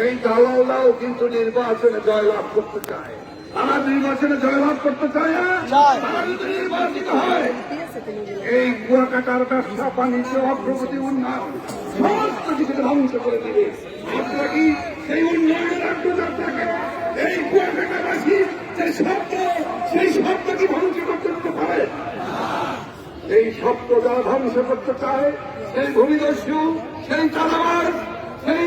সেই দালালরাও কিন্তু নির্বাচনে জয়লাভ করতে চায়। তারা নির্বাচনে জয়লাভ করতে চায় না তারা যদি নির্বাচিত হয় এই কুয়াকাটার ব্যবসা বাণিজ্য অগ্রগতি উন্নয়ন সমস্ত কিছুকে ধ্বংস করে দিবে। আপনারা কি সেই উন্নয়নের আগ্রহ থাকে এই কুয়াকাটাবাসী যে শব্দ সেই শব্দ কি ধ্বংস করতে দিতে পারে? এই শব্দ যারা ধ্বংস করতে চায় সেই ভূমিদস্যু সেই চালাবার সেই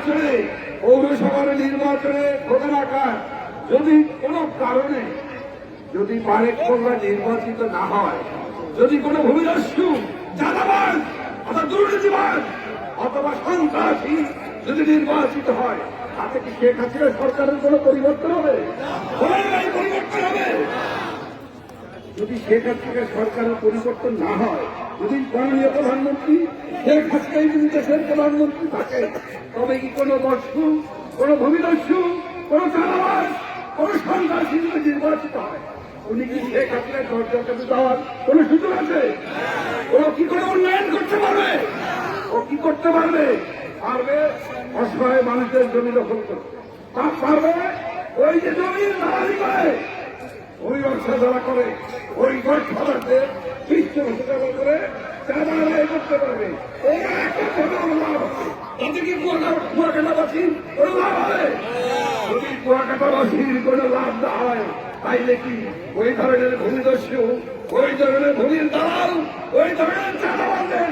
নির্বাচনে পৌরসভার নির্বাচনে আকার যদি কোনো কারণে যদি বারেক কল্যাণ নির্বাচিত না হয়, যদি কোনো ভূমিদস্যু, চাঁদাবাজ অথবা দুর্নীতিবাজ অথবা সন্ত্রাসী যদি নির্বাচিত হয়, তাতে কি শেখ হাসিনা সরকারের কোনো পরিবর্তন হবে? পরিবর্তন হবে। যদি শেখ হাসিনা সরকারের পরিবর্তন না হয়, যদি মাননীয় প্রধানমন্ত্রী শেখ হাসিনাই যদি দেশের প্রধানমন্ত্রী থাকে, তবে কি কোনো দস্যু কোনো ভূমিদস্যু কোনো চালাবাস কোনো সন্ত্রাসী যদি নির্বাচিত হয়, উনি কি শেখ হাসিনার দরজার কাছে যাওয়ার কোনো সুযোগ আছে? ও কি করে উন্নয়ন করতে পারবে? ও কি করতে পারবে? পারবে অসহায় মানুষের জমি দখল করতে। তা পারবে ওই যে জমির দালালি করে। ওই ব্যবসা যারা করে, ওই গডফাদারদের পৃষ্ঠপোষকতা করে চাঁদা আদায় করতে পারবে। ওরা একটা চাঁদা লাভ হবে কোনো লাভ হবে যদি তাইলে কি ওই ধরনের ভূমিদস্যু, ওই ধরনের ভূমির দাম ওই ধরনের চাঁদাবাদের